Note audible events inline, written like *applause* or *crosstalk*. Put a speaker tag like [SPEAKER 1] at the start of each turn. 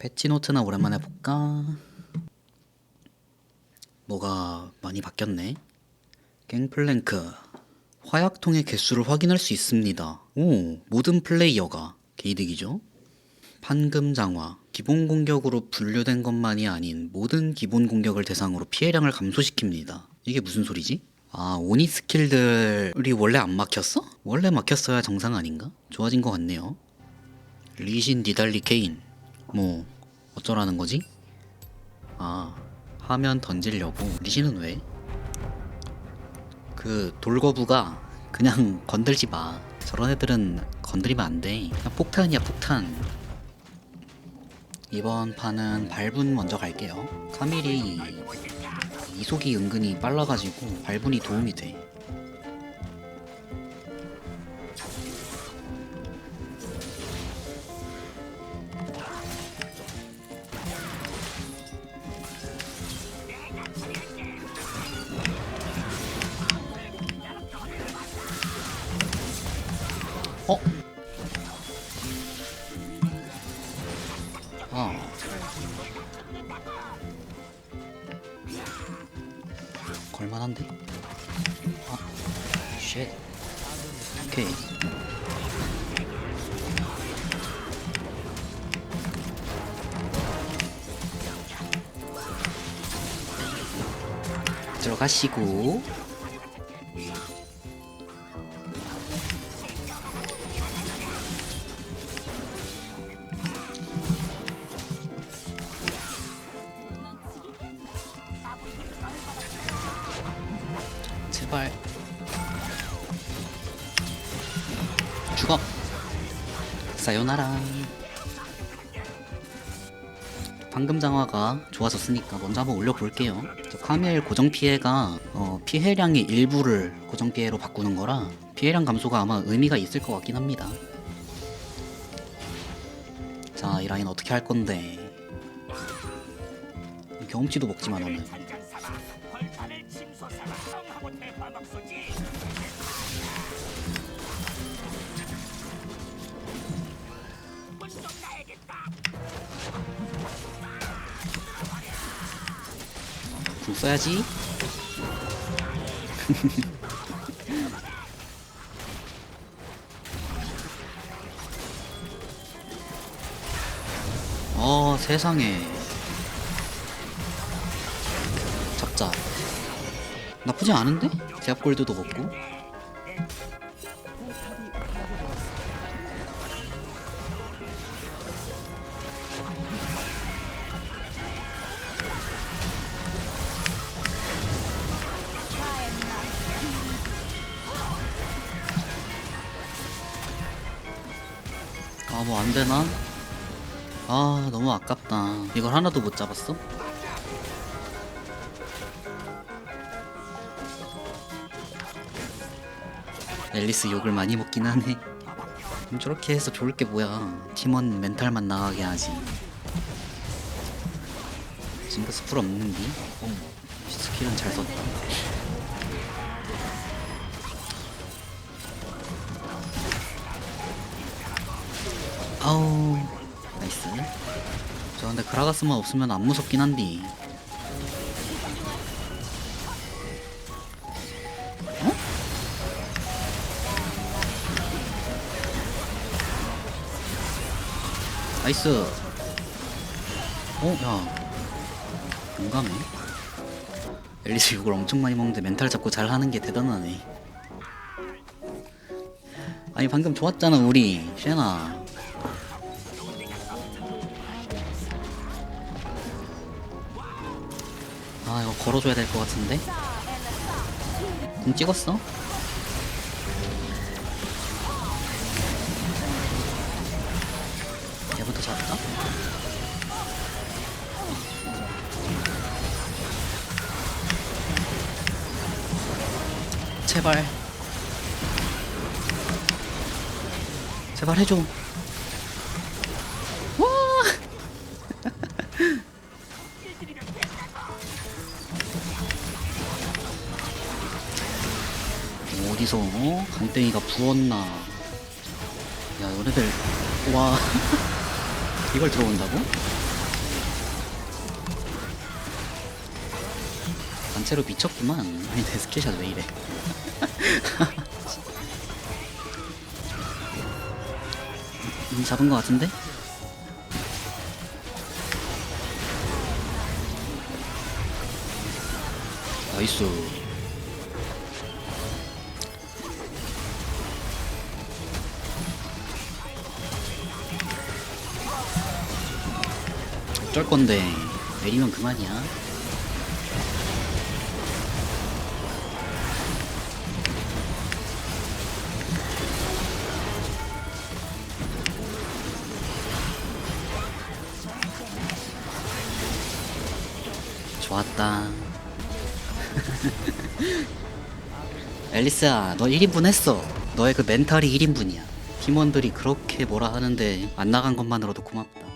[SPEAKER 1] 패치노트나 오랜만에 볼까? 뭐가 많이 바뀌었네. 갱플랭크 화약통의 개수를 확인할 수 있습니다. 오, 모든 플레이어가 개이득이죠. 판금 장화 기본 공격으로 분류된 것만이 아닌 모든 기본 공격을 대상으로 피해량을 감소시킵니다. 이게 무슨 소리지? 아, 오니 스킬들이 원래 안 막혔어? 원래 막혔어야 정상 아닌가? 좋아진 것 같네요. 리신 니달리 케인 뭐 어쩌라는 거지? 아 하면 던지려고. 리신은 왜? 그 돌거부가 그냥 건들지 마. 저런 애들은 건드리면 안돼. 그냥 폭탄이야 폭탄. 이번 판은 발분 먼저 갈게요. 카밀이 이속이 은근히 빨라가지고 발분이 도움이 돼 어? 아. 걸만한데? 아, 쉣. 오케이. 들어가시고. 제발. 죽어. 사요나라. 방금 장화가 좋아졌으니까 먼저 한번 올려볼게요. 저 카멜 고정 피해가 어, 피해량의 일부를 고정 피해로 바꾸는 거라 피해량 감소가 아마 의미가 있을 것 같긴 합니다. 자 이 라인 어떻게 할 건데? 경험치도 먹지 마 너는 궁 써야지. *laughs* 어 세상에 잡자 나쁘지 않은데? 제압 골드도 먹고 아 뭐 안되나? 아 너무 아깝다 이걸 하나도 못 잡았어? 앨리스 욕을 많이 먹긴 하네. 그럼 저렇게 해서 좋을 게 뭐야? 팀원 멘탈만 나가게 하지. 징크 스풀 없는디? 어, 스킬은 잘 썼다. 아우 나이스. 저 근데 그라가스만 없으면 안 무섭긴 한디 나이스. 어? 야. 용감해. 앨리스 욕을 엄청 많이 먹는데 멘탈 잡고 잘 하는 게 대단하네. 아니 방금 좋았잖아 우리. 쉐나. 아 이거 걸어줘야 될 것 같은데? 궁 찍었어? 잡을까? 제발. 제발 해줘. 와! *laughs* 어디서? 어? 강땡이가 부었나? 야 너네들. 와 *laughs* 이걸 들어온다고? 단체로 미쳤구만 아니 내 스킬샷 왜 이래 *laughs* 음, 잡은 것 같은데? 나이스 어쩔 건데 내리면 그만이야. 좋았다. *laughs* 앨리스야, 너 1인분 했어. 너의 그 멘탈이 1인분이야. 팀원들이 그렇게 뭐라 하는데 안 나간 것만으로도 고맙다.